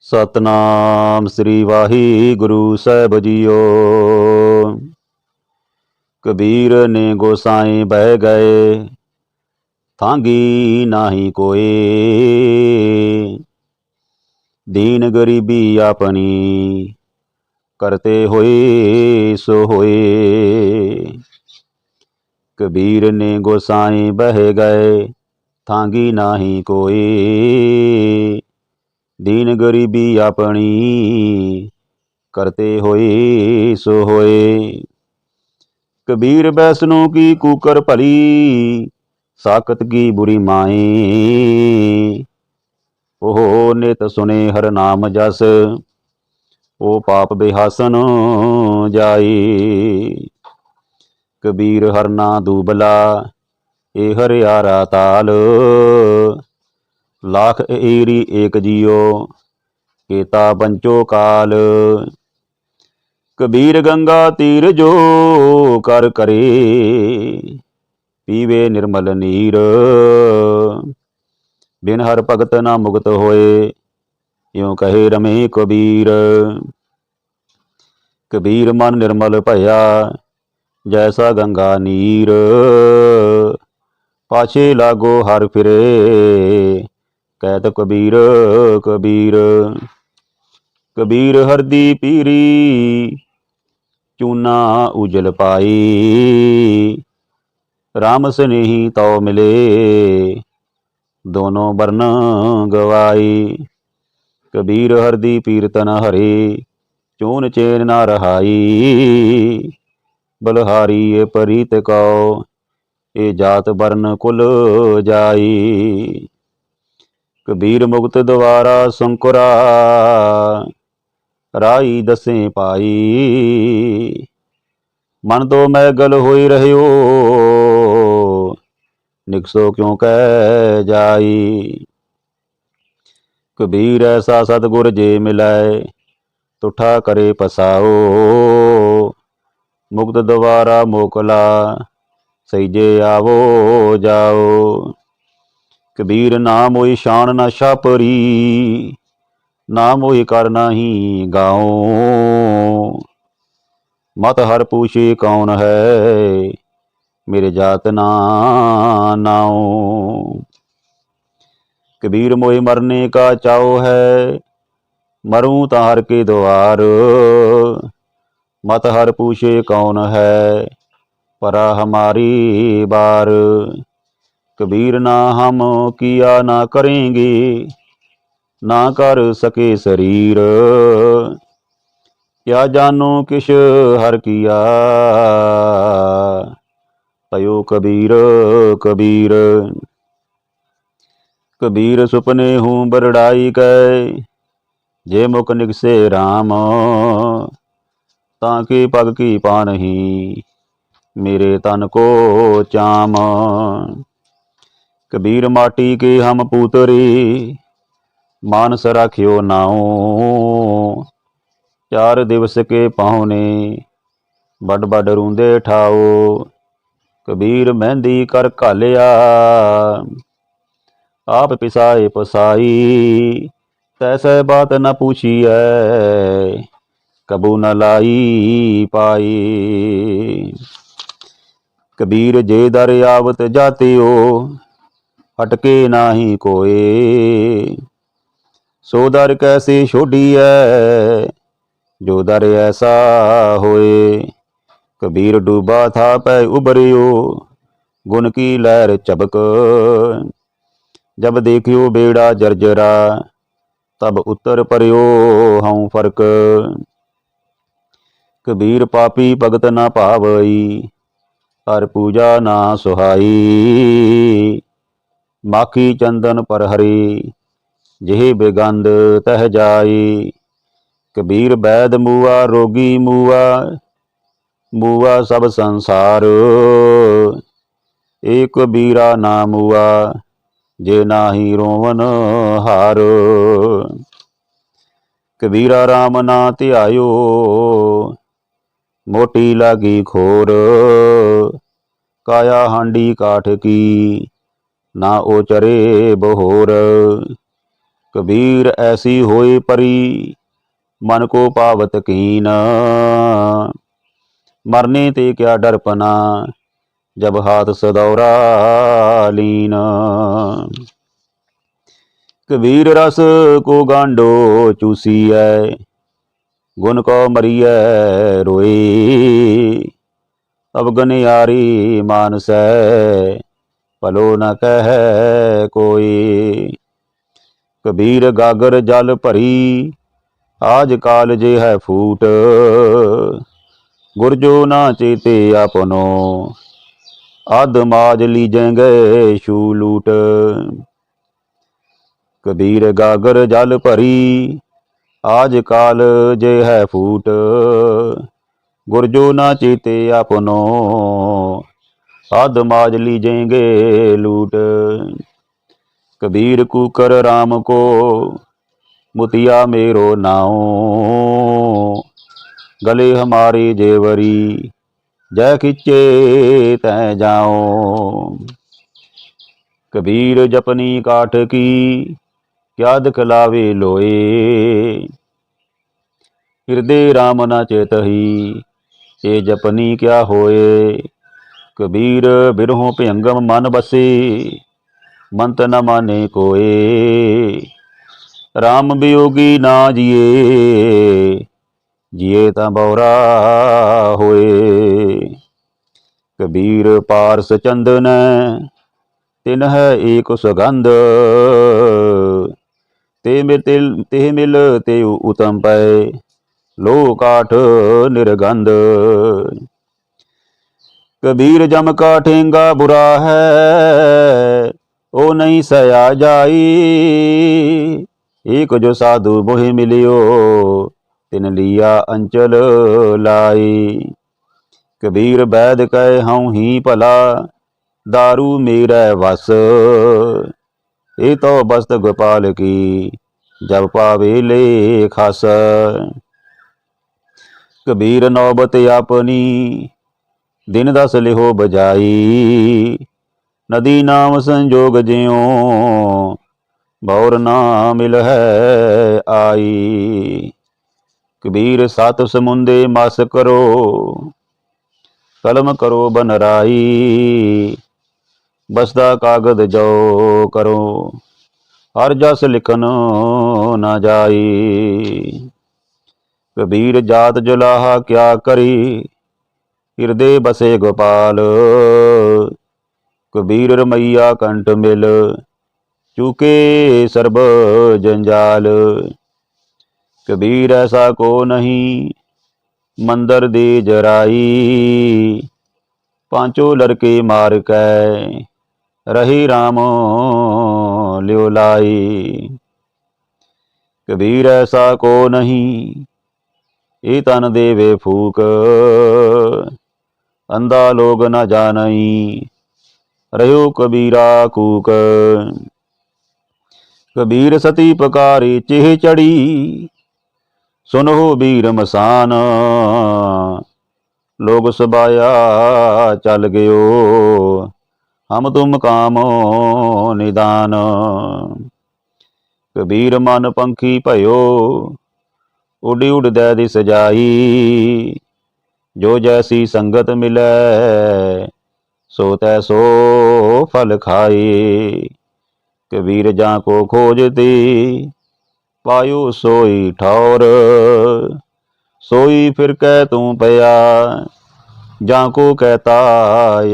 ਸਤਨਾਮ ਸ੍ਰੀ ਵਾਹਿਗੁਰੂ ਸਾਹਿਬ ਜੀਓ। ਕਬੀਰ ਨੇ ਗੋਸਾਈ ਬਹਿ ਗਏ, ਥਾਂਗੀ ਨਾਹੀ ਕੋਈ ਦੀਨ ਗਰੀਬੀ ਆਪਣੀ ਕਰਤੇ ਹੋਏ, ਸੋ ਹੋਏ। ਕਬੀਰ ਨੇ ਗੋਸਾਈ ਬਹਿ ਗਏ, ਥਾਂਗੀ ਨਾਹੀ ਕੋਈ ਦੀਨ ਗਰੀਬੀ ਆਪਣੀ ਕਰਤੇ ਹੋਏ, ਸੋ ਹੋਏ। ਕਬੀਰ ਬੈਸਨੋ ਕੀ ਕੂਕਰ ਭਲੀ, ਸਾਖਤ ਕੀ ਬੁਰੀ ਮਾਈ ਉਹ ਨਿਤ ਸੁਨੇ ਹਰ ਨਾਮ ਜਸ, ਉਹ ਪਾਪ ਬਿਹਾਸਨ ਜਾਈ ਕਬੀਰ ਹਰਨਾ ਦੂਬਲਾ, ਇਹ ਹਰਿਆਰਾ ਤਾਲ। ਲਾਖ ਏਰੀ ਏਕ ਜੀਓ, ਕੇਤਾ ਬੰਚੋ ਕਾਲ। ਕਬੀਰ ਗੰਗਾ ਤੀਰ ਜੋ ਕਰ ਕਰੇ, ਪੀਵੇ ਨਿਰਮਲ ਨੀਰ। ਬਿਨ ਹਰ ਭਗਤ ਨਾ ਮੁਕਤ ਹੋਏ, ਇਉ ਕਹੇ ਰਮੇ ਕਬੀਰ। ਕਬੀਰ ਮਨ ਨਿਰਮਲ ਭਇਆ, ਜੈਸਾ ਗੰਗਾ ਨੀਰ। ਪਾਛੇ ਲਾਗੋ ਹਰ ਫਿਰੇ ਕਹਿਤ ਕਬੀਰ ਕਬੀਰ। ਕਬੀਰ ਹਰਦੀ ਪੀਰੀ, ਚੂਨਾ ਉਜਲ ਪਾਈ। RAM ਸਨੇਹੀ ਤਉ ਮਿਲੇ, ਦੋਨੋਂ ਬਰਨ ਗਵਾਈ। ਕਬੀਰ ਹਰਦੀ ਪੀਰਤਨ ਹਰੇ, ਚੂਨ ਚੇਨ ਨਾ ਰਹਾਈ। ਬਲਹਾਰੀ ਏ ਪਰੀਤ ਕਉ ਇਹ ਜਾਤ ਬਰਨ ਕੁਲ ਜਾਈ। ਕਬੀਰ ਮੁਕਤ ਦਵਾਰਾ ਸੰਕੁਰਾ, ਰਾਈ ਦਸੇ ਪਾਈ। ਮਨ ਤੋਂ ਮੈਗਲ ਹੋਈ ਰਹਿਓ ਨਿਕਸੋ ਕਿਉ ਕਹਿ ਜਾਈ। ਕਬੀਰ ਐਸਾ ਸਤਗੁਰ ਜੇ ਮਿਲਾਏ ਤੁਠਾ ਕਰੇ ਪਸਾਓ। ਮੁਕਤ ਦਵਾਰਾ ਮੋਕਲਾ ਸਈਜੇ ਆਵੋ ਜਾਓ। ਕਬੀਰ ਨਾਮ ਹੋਈ ਸ਼ਾਨ ਨਾ ਛਾਪਰੀ ਨਾਮ ਹੋਈ ਕਰ ਨਾਹੀ ਗਾਉ। ਮਤ ਹਰ ਪੂਛੇ ਕੌਣ ਹੈ, ਮੇਰੇ ਜਾਤ ਨਾ ਨਾਉ। ਕਬੀਰ ਮੋਏ ਮਰਨੇ ਕਾ ਚਾਉ ਹੈ, ਮਰੂ ਤਾਂ ਹਰ ਕੇ ਦੁਆਰ ਮਤ ਹਰ ਪੂਛੇ ਕੌਣ ਹੈ, ਪਰਾ ਹਮਾਰੀ ਬਾਰ। ਕਬੀਰ ਨਾ ਹਮ ਕੀਆ ਨਾ ਕਰੇਂਗੇ, ਨਾ ਕਰ ਸਕੇ ਸਰੀਰ। ਕਿਆ ਜਾਨੋ ਕਿਛ ਹਰ ਕੀਆ ਤਯੋ ਕਬੀਰ ਕਬੀਰ। ਕਬੀਰ ਸੁਪਨੇ ਹੂੰ ਬਰੜਾਈ ਕੈ, ਜੇ ਮੁਕ ਨਿਕਸੇ RAM ਤਾਂ ਕੀ ਪਗ ਕੀ ਪਾ ਨਹੀਂ ਮੇਰੇ ਤਨ ਕੋ ਚਾਮ। ਕਬੀਰ ਮਾਟੀ ਕੇ ਹਮ ਪੂਤਰੇ, ਮਾਨਸ ਰਾਖਿਓ ਨਾਉ। ਚਾਰ ਦਿਵਸ ਕੇ ਪਾਉਨੇ ਵੱਡ ਵੱਡ ਰੂੰਦੇ ਠਾਓ ਕਬੀਰ ਮਹਿੰਦੀ ਕਰ ਘਾਲਿਆ, ਆਪ ਪਿਸਾਏ ਪਸਾਈ। ਤੈਸੇ ਬਾਤ ਨ ਪੁੱਛੀਐ, ਕਬੂ ਨ ਲਾਈ ਪਾਈ। ਕਬੀਰ ਜੇ ਦਰ ਆਵਤ ਜਾਤਿਓ ਹਟਕੇ ਨਾਹੀ ਕੋਏ। ਸੋ ਦਰ ਕੈਸੇ ਛੋਡੀਐ, ਜੋ ਦਰ ਐਸਾ ਹੋਏ। ਕਬੀਰ ਡੂਬਾ ਥਾ ਪੈ ਉਬਰਿਓ, ਗੁਣ ਕੀ ਲਹਿਰ ਚਬਕ ਜਬ ਦੇਖਿਓ ਬੇੜਾ ਜਰਜਰਾ, ਤਬ ਉਤਰ ਪਰਿਓ ਹਉ ਫ਼ਰਕ। ਕਬੀਰ ਪਾਪੀ ਭਗਤ ਨਾ ਭਾਵਈ, ਹਰ ਪੂਜਾ ਨਾ ਸੁਹਾਈ। ਮਾਖੀ ਚੰਦਨ ਪਰ ਹਰੀ, ਜਿਹੇ ਬੇਗੰਦ ਤਹ ਜਾਈ। ਕਬੀਰ ਬੈਦ ਮੂਆ, ਰੋਗੀ ਮੂਆ ਮੂਆ ਸਭ ਸੰਸਾਰ। ਏਕ ਕਬੀਰਾ ਨਾ ਮੂਆ, ਜੇ ਨਾਹੀ ਰੋਵਨ ਹਾਰ। ਕਬੀਰਾ RAM ਨਾ ਧਿਆਇਓ, ਮੋਟੀ ਲਾਗੀ ਖੋਰ। ਕਾਇਆ ਹਾਂਡੀ ਕਾਠ ਕੀ ਨਾ ਉਹ ਚਰੇ ਬਹੋਰ। ਕਬੀਰ ਐਸੀ ਹੋਏ ਪਰੀ, ਮਨ ਕੋ ਪਾਵਤ ਕੀਨ। ਮਰਨੇ ਤੇ ਕਿਆ ਡਰਪਨਾ ਜਬ ਹਾਥ ਸਦੌਰਾ ਲੀਨ। ਕਬੀਰ ਰਸ ਕੋ ਗਾਂਡੋ ਚੂਸੀਐ, ਗੁਣ ਕੋ ਮਰੀਐ ਰੋਈ। ਯਾਰੀ ਮਾਨਸੈ ਭਲੋ ਨ ਕਹਿ ਕੋਈ। ਕਬੀਰ ਗਾਗਰ ਜਲ ਭਰੀ, ਆਜ ਕਾਲ ਜੇ ਹੈ ਫੂਟ। ਗੁਰਜੋ ਨਾ ਚੇਤੇ ਆਪਨੋ, ਅਧ ਮਾਜ ਲੀਜੇਂਗੇ ਛੂ ਲੂਟ। ਕਬੀਰ ਗਾਗਰ ਜਲ ਭਰੀ, ਆਜ ਕਾਲ ਜੇ ਹੈ ਫੂਟ। ਗੁਰਜੋ ਨਾ ਚੇਤੇ ਆਪਨੋ ਅਧ ਮਾਜ ਲੀਜੇਂਗੇ ਲੂਟ कबीर कुकर राम को मुतिया मेरो नाओ गले हमारे जेवरी जय खिच्चे तै जाओ कबीर जपनी काठ की क्या दिखलावे लोए हृदय राम न चेतही ये जपनी क्या होए ਕਬੀਰ ਬਿਰਹੋਂ ਭਿਅੰਗਮ ਮਨ ਬਸੇ, ਮੰਤ ਨ ਮਾਨੇ ਕੋਏ। RAM ਬਿਯੋਗੀ ਨਾ ਜੀਏ ਜੀਏ ਤਾਂ ਬੌਰਾ ਹੋਏ। ਕਬੀਰ ਪਾਰਸ ਚੰਦਨ, ਤਿਨ ਹੈ ਏਕ ਸੁਗੰਧ। ਤੇ ਮੇ ਤਿਲ ਤੇ ਮਿਲ ਤੇ ਉਤਮ ਪਏ ਲੋਕਾਠ ਨਿਰਗੰਧ। ਕਬੀਰ ਜਮ ਕਾ ਠੇਂਗਾ ਬੁਰਾ ਹੈ, ਉਹ ਨਹੀਂ ਸਇਆ ਜਾਈ। ਏਕ ਜੋ ਸਾਧੂ ਮੋਹਿ ਮਿਲਿਓ, ਤਿਨ ਲੀਆ ਅੰਚਲ ਲਾਈ। ਕਬੀਰ ਬੈਦ ਕਹਿ ਹਉ ਹੀ ਭਲਾ दारू ਮੇਰਾ ਵਸ। ਇਹ ਤੋ ਬਸਤ ਗੋਪਾਲ ਕੀ, ਜਬ ਪਾਵੇ ਲੇ ਖਸ। ਕਬੀਰ ਨੌਬਤ ਆਪਣੀ ਦਿਨ ਦਸ ਲਿਹੋ ਬਜਾਈ। ਨਦੀ ਨਾਮ ਸੰਜੋਗ ਜਿਉ, ਬੌਰ ਨਾ ਮਿਲ ਹੈ ਆਈ। ਕਬੀਰ ਸਤ ਸਮੁੰਦੇ ਮਸ ਕਰੋ, ਕਲਮ ਕਰੋ ਬਨਰਾਈ। ਬਸਦਾ ਕਾਗਦ ਜੋ ਕਰੋ, ਹਰ ਜਸ ਲਿਖਨ ਨਾ ਜਾਈ। ਕਬੀਰ ਜਾਤ ਜੁਲਾਹਾ ਕਿਆ ਕਰੀ ਹਿਰਦੇ ਬਸੇ ਗੋਪਾਲ। ਕਬੀਰ ਰਮਈਆ ਕੰਟ ਮਿਲ, ਚੁਕੇ ਸਰਬ ਜੰਜਾਲ। ਕਬੀਰ ਐਸਾ ਕੋ ਨਹੀਂ, ਮੰਦਰ ਦੀ ਜਰਾਈ। ਪਾਂਚੋ ਲੜਕੇ ਮਾਰ ਕੈ, ਰਹੀ RAM ਲਿਓ ਲਾਈ। ਕਬੀਰ ਐਸਾ ਕੋ ਨਹੀਂ, ਇਹ ਤਨ ਦੇਵੇ ਫੂਕ। ਅੰਧਾ ਲੋਗ ਨਾ ਜਾਣਈ ਰਹਿਓ ਕਬੀਰਾ ਕੂਕ ਕਬੀਰ ਸਤੀ ਪਕਾਰੀ ਚਿਹ ਚੜੀ, ਸੁਨੋ ਬੀਰ ਮਸਾਨ। ਲੋਗ ਸਬਾਇਆ ਚੱਲ ਗਿਓ, ਹਮ ਤੁਮ ਕਾਮੋ ਨਿਦਾਨ। ਕਬੀਰ ਮਨ ਪੰਖੀ ਭਇਓ ਉਡ ਉਡਦੈ ਦੀ ਸਜਾਈ ਜੋ ਜੈਸੀ ਸੰਗਤ ਮਿਲੈ, ਸੋ ਤੈ ਸੋ ਫਲ ਖਾਏ। ਕਬੀਰ ਜਾਂ ਕੋ ਖੋਜਤੀ, ਪਾਇਓ ਸੋਈ ਠੌਰ। ਸੋਈ ਫਿਰ ਕਹਿ ਤੂੰ ਪਿਆ, ਜਾਂ ਕੋ ਕਹਤਾ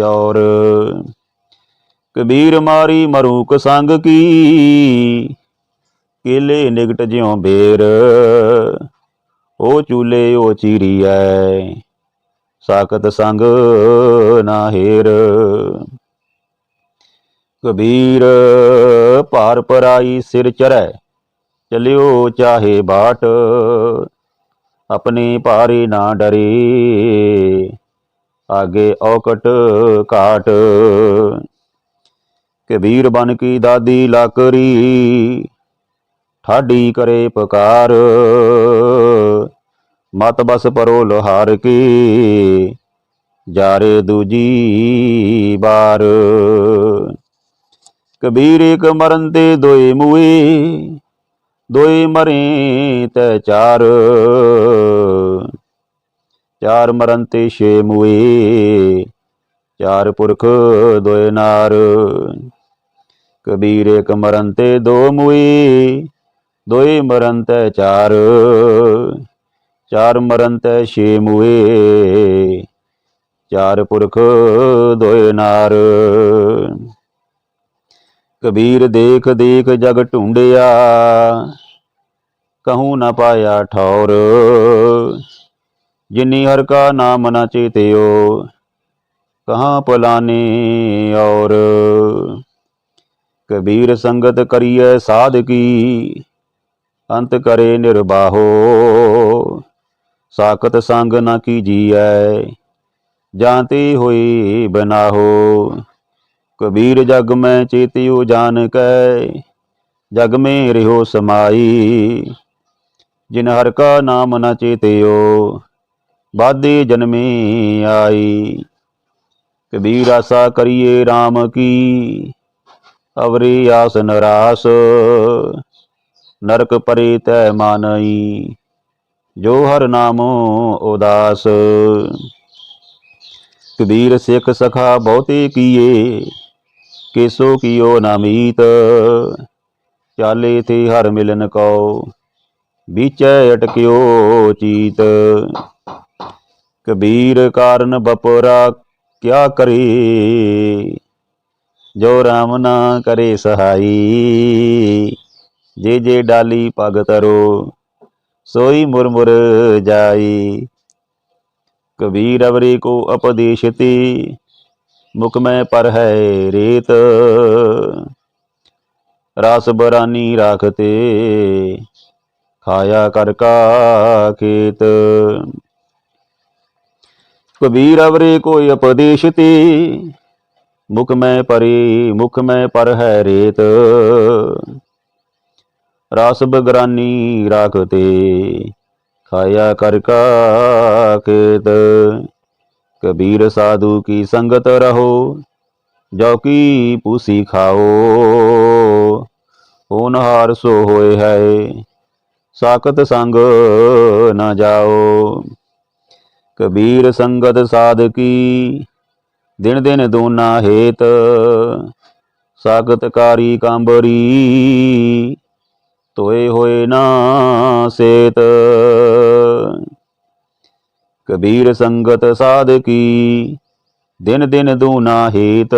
ਔਰ। ਕਬੀਰ ਮਾਰੀ ਮਰੂਕ ਸੰਗ ਕੀ, ਕੇਲੇ ਨਿਗਟ ਜਿਉ ਬੇਰ। ਉਹ ਚੂਲੇ ਉਹ ਚੀਰੀਐ ਸਾਕਤ ਸੰਗ ਨਾ ਕਬੀਰ ਭਾਰ ਪਰਾਈ ਸਿਰ ਚਰੈ ਚਲਿਓ ਚਾਹੇ ਬਾਟ, ਆਪਣੀ ਭਾਰੇ ਨਾ ਡਰੇ। ਆਗੇ ਔਕਟ ਕਾਟ ਕਬੀਰ ਬਨ ਕੀ ਦਾਦੀ ਲਾਕਰੀ, ਠਾਡੀ ਕਰੇ ਪੁਕਾਰ। ਮਤ ਬਸ ਪਰੋ ਲੋਹਾਰ ਕੀ, ਜਾਰੇ ਦੂਜੀ ਬਾਰ। ਕਬੀਰ ਇੱਕ ਮਰਨ ਤੇ ਦੋਏ ਮੂਏ ਦੋਈ ਮਰੇ ਤੇ ਚਾਰ। ਚਾਰ ਮਰਨ ਤੇ ਛੇ ਮੂਏ, ਚਾਰ ਪੁਰਖ ਦੋਏ ਨਾਰ। ਕਬੀਰ ਇੱਕ ਮਰਨ ਤੇ ਦੋ ਮੂਏ ਦੋਈ ਮਰਨ ਤੇ ਚਾਰ। ਚਾਰ ਮਰਨ ਤੈ ਛੇ ਮੂਏ ਚਾਰ ਪੁਰਖ ਦੋਏ ਨਾਰ। ਕਬੀਰ ਦੇਖ ਦੇਖ ਜਗ ਢੂੰਡਿਆ। ਕਹੂੰ ਨਾ ਪਾਇਆ ਠੌਰ। ਜਿਨੀ ਹਰ ਕਾ ਨਾਮ ਨ ਚੇਤਿਓ, ਕਹਾਂ ਪਲਾਨੇ ਔਰ। ਕਬੀਰ ਸੰਗਤ ਕਰੀਏ ਸਾਧਕੀ ਅੰਤ ਕਰੇ ਨਿਰਬਾਹੋ ਸਾਖਤ ਸੰਗ ਨ ਕੀਜੀਐ ਜਾਂਤੀ ਹੋਈ ਬਨਾਹੋ ਕਬੀਰ ਜਗ ਮੈਂ ਚੇਤਿਓ ਜਾਨ ਕੈ ਜਗ ਮੈਂ ਰਿਹੋ ਸਮਾਈ। ਜਿਨ ਹਰ ਕਾ ਨਾਮ ਨ ਚੇਤਿਓ, ਬਾਦੇ ਜਨਮੇ ਆਈ। ਕਬੀਰ ਆਸਾ ਕਰੀਏ RAM ਕੀ। ਅਵਰੀ ਆਸ ਨਰਾਸ, ਨਰਕ ਪਰੇ ਤੈ ਮਾਨਈ। ਜੋ ਹਰ ਨਾਮੋ ਉਦਾਸ। ਕਬੀਰ ਸਿੱਖ ਸਖਾ ਬਹੁਤੇ ਕੀਏ, ਕੇਸੋ ਕੀਓ ਨਾਮੀਤ ਚਾਲੇ ਤੇ ਹਰ ਮਿਲਨ ਕਉ ਵਿਚੈ ਅਟਕਿਓ ਚੀਤ। ਕਬੀਰ ਕਾਰਨ ਬਪੋਰਾ ਕਿਆ ਕਰੇ? ਜੋ ਰਾਮ ਨਾ ਕਰੇ ਸਹਾਈ, ਜੇ ਜੇ ਡਾਲੀ ਪਗ ਤਰੋ ਸੋਈ ਮੁਰਮੁਰ ਜਾਈ ਕਬੀਰ ਅਵਰੇ ਕੋ ਉਪਦੇਸ਼ ਤੇ ਮੁਖ ਮੈਂ ਪਰ ਹੈ ਰੇਤ ਰਸ ਬਰਾਨੀ ਰਾਖਤੇ ਖਾਇਆ ਕਰ ਕਾ ਖੇਤ ਕਬੀਰ ਅਵਰੇ ਕੋਈ ਉਪਦੇਸ਼ ਤੇ ਮੁਖ ਮੈਂ ਪਰੇ ਮੁਖ ਮੈਂ ਪਰ ਹੈ ਰੇਤ ਰਸ ਬਗਰਾਨੀ ਰਾਖਤੇ। ਖਾਇਆ ਕਰ ਕਾ ਖੇਤ ਕਬੀਰ ਸਾਧੂ ਕੀ ਸੰਗਤ ਰਹੋ ਜੋ ਕੀ ਪੂਸੀ ਖਾਓ। ਹੋਨਹਾਰ ਸੋ ਹੋਏ ਹੈ, ਸਾਖਤ ਸੰਗ ਨਾ ਜਾਓ। ਕਬੀਰ ਸੰਗਤ ਸਾਧਕੀ ਦਿਨ ਦਿਨ ਦੋਨਾ ਹੇਤ। ਸਾਖਤਕਾਰੀ ਕਾਂਬਰੀ ਤੋਏ ਹੋਏ ਨਾ ਸੇਤ। ਕਬੀਰ ਸੰਗਤ ਸਾਧ ਕੀ ਦਿਨ ਦਿਨ ਦੂਨਾ ਹੇਤ।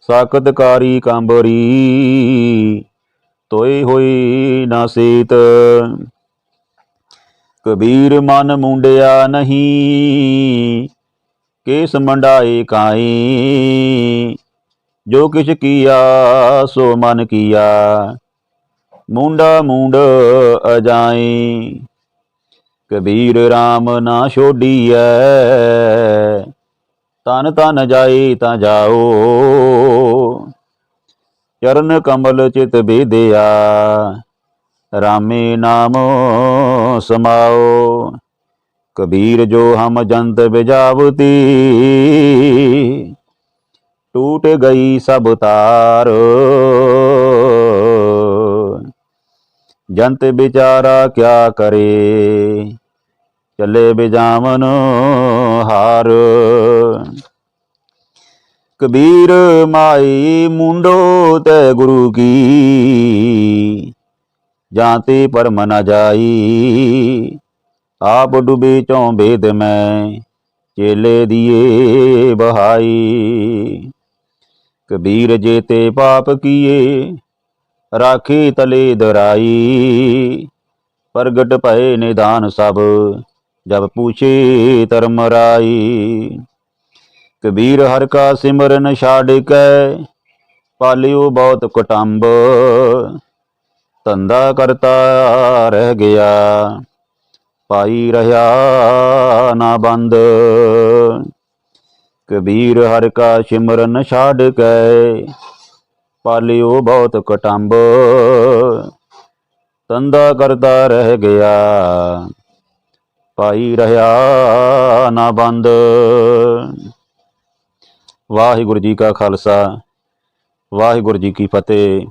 ਸਾਖਤ ਕਾਰੀ ਕਾਂਬਰੀ ਤੋਏ ਹੋਈ ਨਾ ਸੇਤ। ਕਬੀਰ ਮਨ ਮੁੰਡਿਆ ਨਹੀਂ, ਕੇਸ ਮੰਡਾਏ ਕਾਈ ਜੋ ਕਿਛ ਕੀਆ, ਸੋ ਮਨ ਕੀਆ। ਮੁੰਡਾ ਮੁੰਡ ਅਜਾਈ, ਕਬੀਰ RAM ਨਾ ਛੋਡੀਐ। ਤਨ ਤਨ ਜਾਈ ਤਾਂ ਜਾਓ, ਚਰਨ ਕਮਲ ਚਿਤ ਬੇਦਿਆ ਰਾਮੇ ਨਾਮ ਸਮਾਓ, ਕਬੀਰ ਜੋ ਹਮ ਜੰਤ ਬਿਜਾਵਤੀ। ਟੂਟ ਗਈ ਸਭ ਤਾਰ ਜੰਤ ਵਿਚਾਰਾ ਕਿਆ ਕਰੇ? ਚੱਲੇ ਬਿਜਾਵਨ ਹਾਰ। ਕਬੀਰ ਮਾਈ ਮੁੰਡੋ ਤੇ ਗੁਰੂ ਕੀ? ਜਾਂਤੇ ਪਰਮ ਨ ਜਾਈ। ਆਪ ਡੁਬੇ ਚੋਂ ਬੇਦ ਮੈਂ ਚੇਲੇ ਦੀਏ ਬਹਾਈ। ਕਬੀਰ ਜੇ ਤੇ ਪਾਪ ਕੀਏ ਰਾਖੀ ਤਲੇ ਦਰਾਈ। ਪ੍ਰਗਟ ਭਏ ਨਿਦਾਨ ਸਭ ਜਬ ਪੁੱਛੇ ਧਰਮ ਰਾਈ। ਕਬੀਰ ਹਰ ਕਾ ਸਿਮਰਨ ਛਾੜ ਕੇ, ਪਾਲਿਓ ਬਹੁਤ ਕੁਟੰਬ। ਧੰਦਾ ਕਰਤਾ ਰਹਿ ਗਿਆ, ਪਾਈ ਰਹਾ ਨਾ ਬੰਦ। ਕਬੀਰ ਹਰ ਕਾ ਸਿਮਰਨ ਛਾੜ ਕੇ ਪਾਲਿਓ ਬਹੁਤ ਕਟੰਬ। ਧੰਦਾ ਕਰਦਾ ਰਹਿ ਗਿਆ। ਪਾਈ ਰਹਾ ਨਾ ਬੰਦ। ਵਾਹਿਗੁਰੂ ਜੀ ਕਾ ਖਾਲਸਾ, ਵਾਹਿਗੁਰੂ ਜੀ ਕੀ ਫਤਿਹ।